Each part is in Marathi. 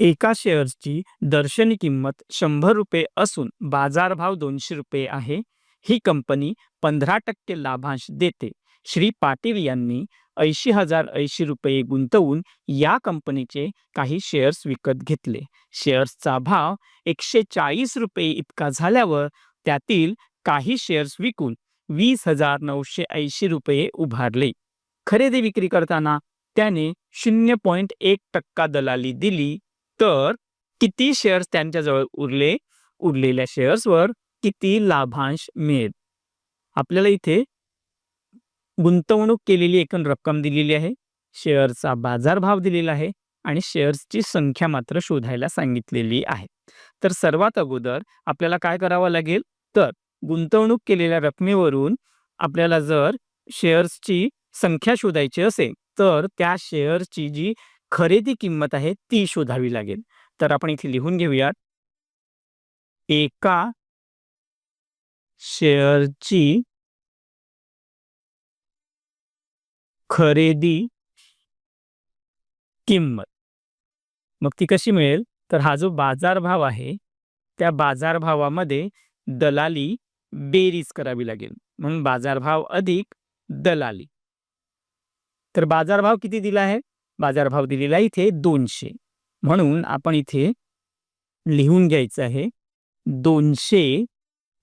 एका शेअर्सची दर्शनी किंमत शंभर रुपये असून बाजारभाव दोनशे रुपये आहे. ही कंपनी पंधरा टक्के लाभांश देते. श्री पाटील यांनी ऐंशी हजार ऐंशी रुपये गुंतवून या कंपनीचे काही शेअर्स विकत घेतले. शेअर्सचा भाव एकशे चाळीस रुपये इतका झाल्यावर त्यातील काही शेअर्स विकून वीस हजार नऊशे ऐंशी रुपये उभारले. खरेदी विक्री करताना त्याने शून्य पॉईंट एक टक्का दलाली दिली. तर किती शेअर्स त्यांच्याजवळ उरले? उरलेल्या शेअर्सवर किती लाभांश मिळेल? आपल्याला इथे गुंतवणूक केलेली एकूण रक्कम दिलेली आहे. शेअरचा बाजारभाव दिलेला आहे आणि शेअर्सची संख्या मात्र शोधायला सांगितलेली आहे. तर सर्वात अगोदर आपल्याला काय करावं लागेल? तर गुंतवणूक केलेल्या रकमेवरून आपल्याला जर शेअर्सची संख्या शोधायची असेल तर त्या शेअरची जी खरेदी किंमत आहे ती शोधावी लागेल. तर आपण इथे लिहून घेऊयात. एका शेअरची खरेदी किंमत. मग ती कशी मिळेल? तर हा जो बाजारभाव आहे त्या बाजारभावामध्ये दलाली बेरीज करावी लागेल. म्हणून बाजारभाव अधिक दलाली. तर बाजारभाव किती दिला आहे? बाजारभाव दिलेला इथे दोनशे. म्हणून आपण इथे लिहून घ्यायचं आहे. दोनशे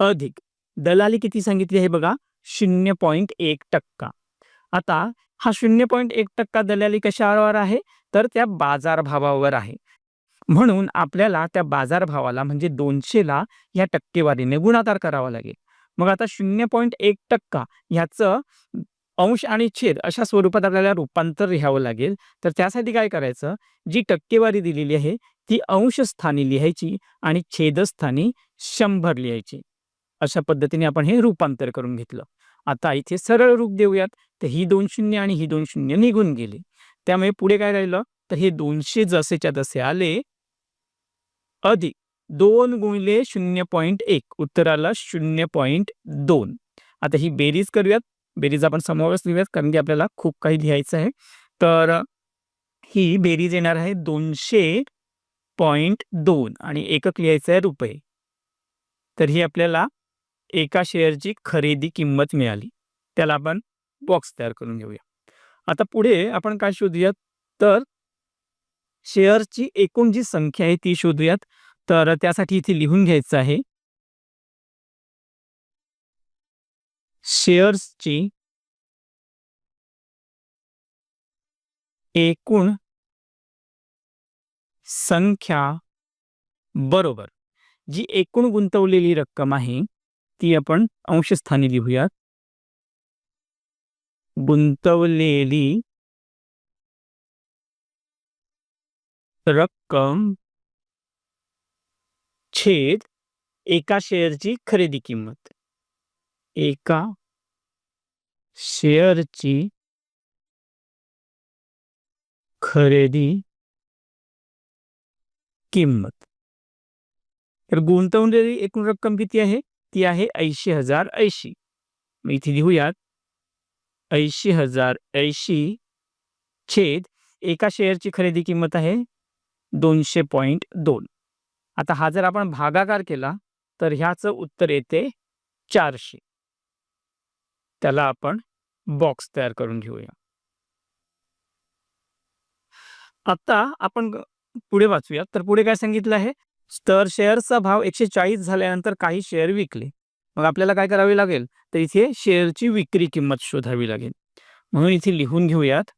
अधिक. दलाली किती सांगितली आहे बघा? शून्य पॉईंट एक टक्का. आता हा शून्य पॉईंट एक टक्का दलाली कशावर आहे? तर त्या बाजारभावावर आहे. म्हणून आपल्याला त्या बाजारभावाला म्हणजे दोनशेला या टक्केवारीने गुणाकार करावा लागेल. मग आता शून्य पॉईंट एक टक्का ह्याचं अंश आणि छेद अशा स्वरूपात आपल्याला रूपांतर लिहावं लागेल. तर त्यासाठी काय करायचं? जी टक्केवारी दिलेली आहे ती अंशस्थानी लिहायची आणि छेदस्थानी शंभर लिहायची. अशा पद्धतीने आपण हे रूपांतर करून घेतलं. आता इथे सरळ रूप देऊयात. तर ही दोन शून्य आणि ही दोन शून्य निघून गेली. त्यामुळे पुढे काय राहिलं? तर हे दोनशे जसेच्या जसे आले. अधिक दोन गुणिले शून्य पॉईंट एक. उत्तराला शून्य पॉईंट दोन. आता ही बेरीज करूयात. बेरीज आपण समोरच लिहूयात कारण की आपल्याला खूप काही लिहायचं आहे. तर ही बेरीज येणार आहे दोनशे पॉईंट दोन आणि एकक लिहायचं आहे रुपये. तर ही आपल्याला एका शेअरची खरेदी किंमत मिळाली. त्याला आपण बॉक्स तयार करून घेऊया. आता पुढे आपण काय शोधूयात? तर शेअर्सची एकूण जी संख्या आहे ती शोधूयात. तर त्यासाठी इथे लिहून घ्यायचं आहे. शेअर्सची एकूण संख्या बरोबर. जी एकूण गुंतवलेली रक्कम आहे, ती आपण अंशस्थानी लिहूयात. गुंतवलेली रक्कम छेद एका शेअरची खरेदी किंमत. एका शेअरची खरेदी किंमत. तर गुंतवलेली एकूण रक्कम किती आहे? ती आहे ऐंशी हजार ऐंशी. मग इथे लिहूयात. ऐंशी हजार ऐंशी छेद एका शेअरची खरेदी किंमत आहे दोनशे पॉईंट दोन. आता हा जर आपण भागाकार केला तर ह्याचं उत्तर येते चारशे. त्याला आपण बॉक्स तयार करून घेऊया. आता आपण पुढे वाचूया. तर पुढे काय सांगितलं आहे? तर शेअरचा भाव एकशे चाळीस झाल्यानंतर काही शेअर विकले. मग आपल्याला काय करावे लागेल? तर इथे शेअरची विक्री किंमत शोधावी लागेल. म्हणून इथे लिहून घेऊयात.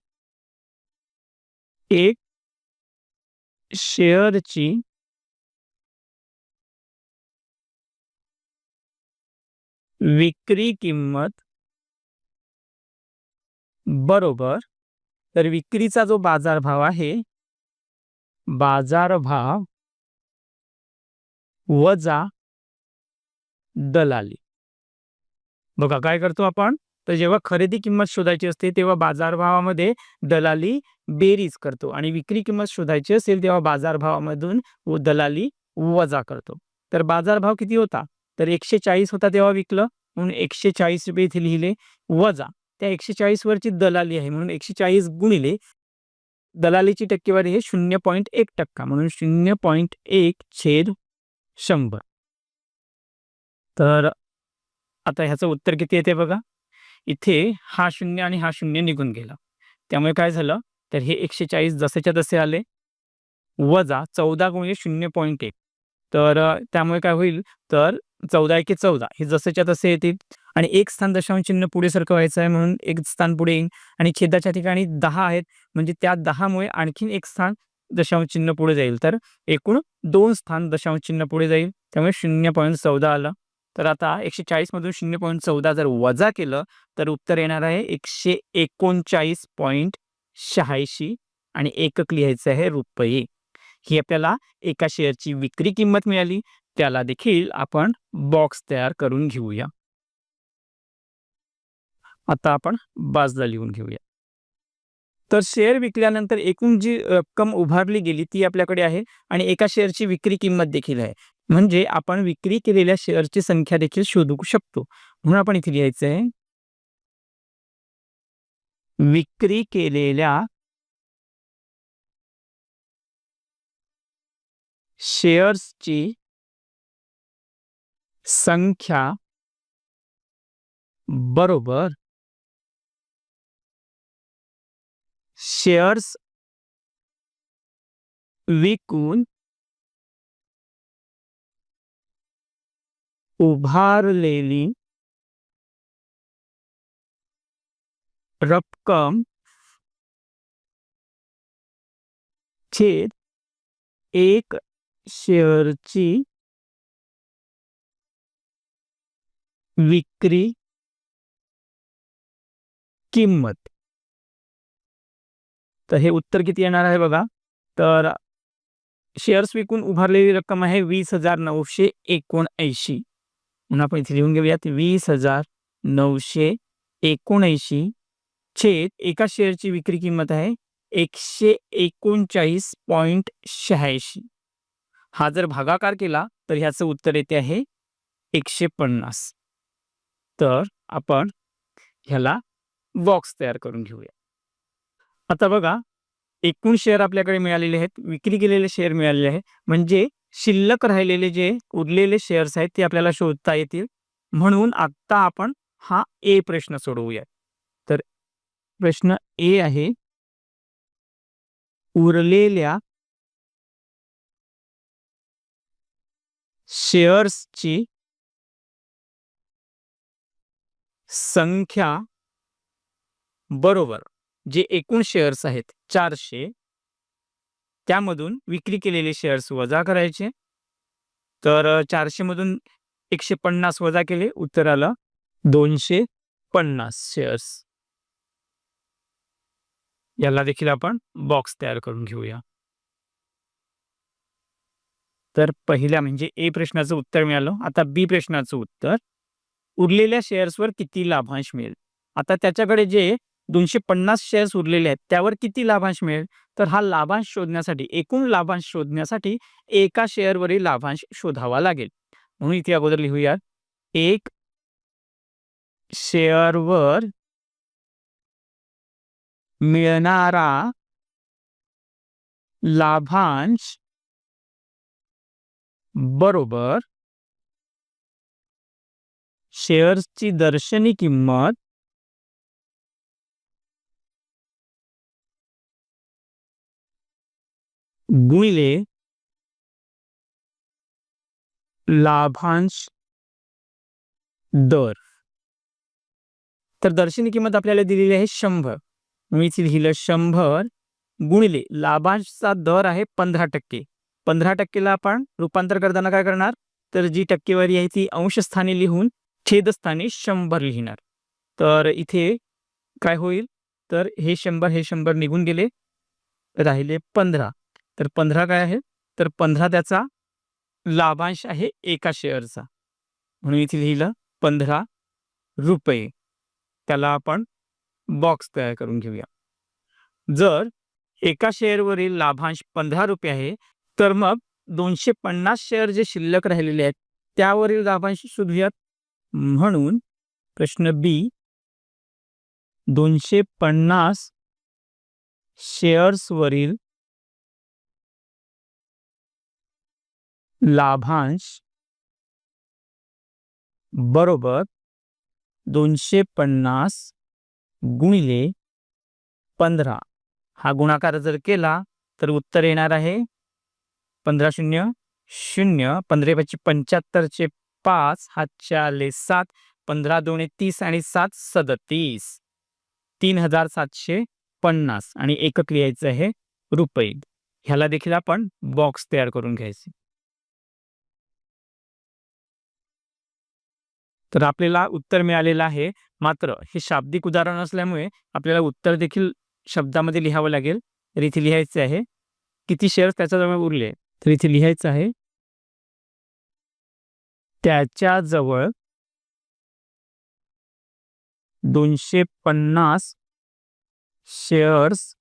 एक शेअरची विक्री किंमत बरोबर. तर विक्रीचा जो बाजारभाव आहे बाजारभाव वजा दलाली. बघा काय करतो आपण? तर जेव्हा खरेदी किंमत शोधायची असते तेव्हा बाजारभावामध्ये दलाली बेरीज करतो आणि विक्री किंमत शोधायची असेल तेव्हा बाजारभावामधून दलाली वजा करतो. तर बाजारभाव किती होता? तर एकशे चाळीस होता तेव्हा विकलं म्हणून एकशे चाळीस रुपये इथे लिहिले वजा. त्या एकशे चाळीस वरची दलाली आहे. म्हणून एकशे चाळीस गुणिले दलालीची टक्केवारी हे शून्य पॉईंट एक टक्का. म्हणून शून्य पॉईंट एक छेद शंभर. तर आता ह्याचं उत्तर किती येते बघा? इथे हा शून्य आणि हा शून्य निघून गेला. त्यामुळे काय झालं? तर हे एकशे चाळीस जसेच्या तसे आले. वजा चौदा गुणिले शून्य पॉईंट एक. तर त्यामुळे काय होईल? तर चौदा एके चौदा हे जसेच्या तसे येतील. आणि एक स्थान दशांश चिन्ह पुढे व्हायचं आहे म्हणून एक स्थान पुढे येईल आणि छेदाच्या ठिकाणी दहा आहेत. म्हणजे त्या दहामुळे आणखीन एक स्थान दशांश चिन्ह पुढे जाईल. तर एकूण दोन स्थान दशांश चिन्ह पुढे जाईल. त्यामुळे शून्य पॉईंट चौदा आलं. तर आता एकशे चाळीसमधून शून्य पॉईंट चौदा जर वजा केलं तर उत्तर येणार आहे एकशे एकोणचाळीस पॉईंट शहाऐंशी आणि एकक लिहायचं आहे रुपये. ही आपल्याला एका शेअरची विक्री किंमत मिळाली. त्याला देखील आपण बॉक्स तयार करून घेऊया. आता आपण बाजला लिहून घेऊया. तर शेअर विकल्यानंतर एकूण जी रक्कम उभारली गेली ती आपल्याकडे आहे आणि एका शेअरची विक्री किंमत देखील आहे. म्हणजे आपण विक्री केलेल्या शेअरची संख्या देखील शोधू शकतो. म्हणून आपण इथे लिहायचं आहे. विक्री केलेल्या शेअर्सची संख्या बरोबर शेअर्स विकून उभारलेली रक्कम छेद एक शेयर शेअरची विक्री किंमत. तर हे उत्तर किती येणार आहे बघा. तर शेअर्स विकून उभारलेली रक्कम आहे वीस हजार नऊशे एकोणऐंशी. म्हणून आपण इथे लिहून घेऊयात वीस हजार नऊशे एकोणऐंशी छेद एका शेअरची विक्री किंमत आहे एकशे एकोणचाळीस पॉईंट शहाऐंशी. हा जर भागाकार केला तर ह्याचं उत्तर येते आहे एकशे पन्नास. तर आपण ह्याला बॉक्स तयार करून घेऊया. आता बघा एकूण शेअर आपल्याकडे मिळालेले आहेत विक्री केलेले शेअर मिळालेले आहेत. म्हणजे शिल्लक राहिलेले जे उरलेले शेअर्स आहेत ते आपल्याला शोधता येतील. म्हणून आता आपण हा ए प्रश्न सोडवूया तर प्रश्न ए आहे उरलेल्या शेअर्सची संख्या बरोबर. जे एकूण शेअर्स आहेत चारशे त्यामधून विक्री केलेले शेअर्स वजा करायचे. तर चारशे मधून एकशे पन्नास वजा केले उत्तर आलं दोनशे पन्नास शेअर्स याला देखील आपण बॉक्स तयार करून घेऊया. तर पहिल्या म्हणजे ए प्रश्नाचं उत्तर मिळालं. आता बी प्रश्नाचं उत्तर उरलेल्या शेअर्सवर किती लाभांश मिळेल? आता त्याच्याकडे जे दोनशे पन्नास शेअर्स उरलेले आहेत त्यावर किती लाभांश मिळेल? तर हा लाभांश शोधण्यासाठी एकूण लाभांश शोधण्यासाठी एका शेअरवरील लाभांश शोधावा लागेल. म्हणून इथे अगोदर लिहूया. एक शेअरवर मिळणारा लाभांश बरोबर शेअर्सची दर्शनी किंमत गुणिले लाभांश दर. तर दर्शनी किंमत आपल्याला दिलेली आहे शंभर. मी लिहिलं शंभर गुणिले लाभांशचा दर आहे पंधरा टक्के. पंधरा टक्केला आपण रूपांतर करताना काय करणार? तर जी टक्केवारी आहे ती अंशस्थानी लिहून छेदस्थानी शंभर लिहिणार. तर इथे काय होईल? तर हे शंभर हे शंभर निघून गेले. राहिले पंधरा. तर पंधरा काय आहे तर पंधरा त्याचा लाभांश आहे एका शेअरचा. म्हणून इथे लिहिलं पंधरा रुपये. त्याला आपण बॉक्स तयार करून घेऊया. जर एका शेअरवरील लाभांश पंधरा रुपये आहे तर मग दोनशे पन्नास शेअर जे शिल्लक राहिलेले आहेत त्यावरील लाभांश शोधूयात. म्हणून प्रश्न बी दोनशे पन्नास शेअर्सवरील लाभांश बरोबर दोनशे पन्नास गुणिले पंधरा. हा गुणाकार जर केला तर उत्तर येणार आहे पंधरा शून्य शून्य. पंधरा पाचशे पंच्याहत्तरचे पाच हा चारले सात पंधरा दोन तीस आणि सात सदतीस. तीन हजार सातशे पन्नास. आणि एकक लिहायचं आहे रुपये. ह्याला देखील आपण बॉक्स तयार करून घ्यायचे. तर आपल्याला उत्तर मिळालेलं आहे. मात्र हे शाब्दिक उदाहरण असल्यामुळे आपल्याला उत्तर देखील शब्दामध्ये लिहावं लागेल. तर इथे लिहायचे आहे. किती शेअर्स त्याच्याजवळ उरले? तर इथे लिहायचं आहे. त्याच्याजवळ दोनशे पन्नास शेअर्स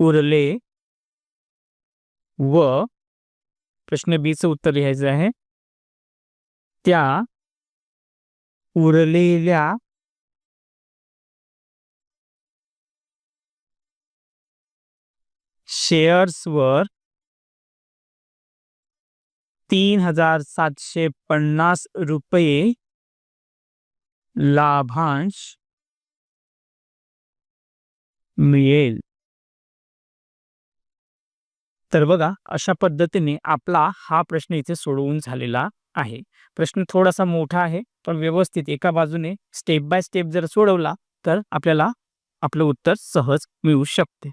उरले व प्रश्न बीचं उत्तर लिहायचं आहे. त्या उरलेल्या शेअर्सवर तीन हजार सातशे पन्नास रुपये लाभांश मिळेल. तर बघा अशा पद्धतीने आपला हा प्रश्न इथे सोडवून झालेला आहे. प्रश्न थोडासा मोठा आहे पण व्यवस्थित एका बाजूने स्टेप बाय स्टेप जर सोडवला तर आपल्याला आपलं उत्तर सहज मिळू शकते.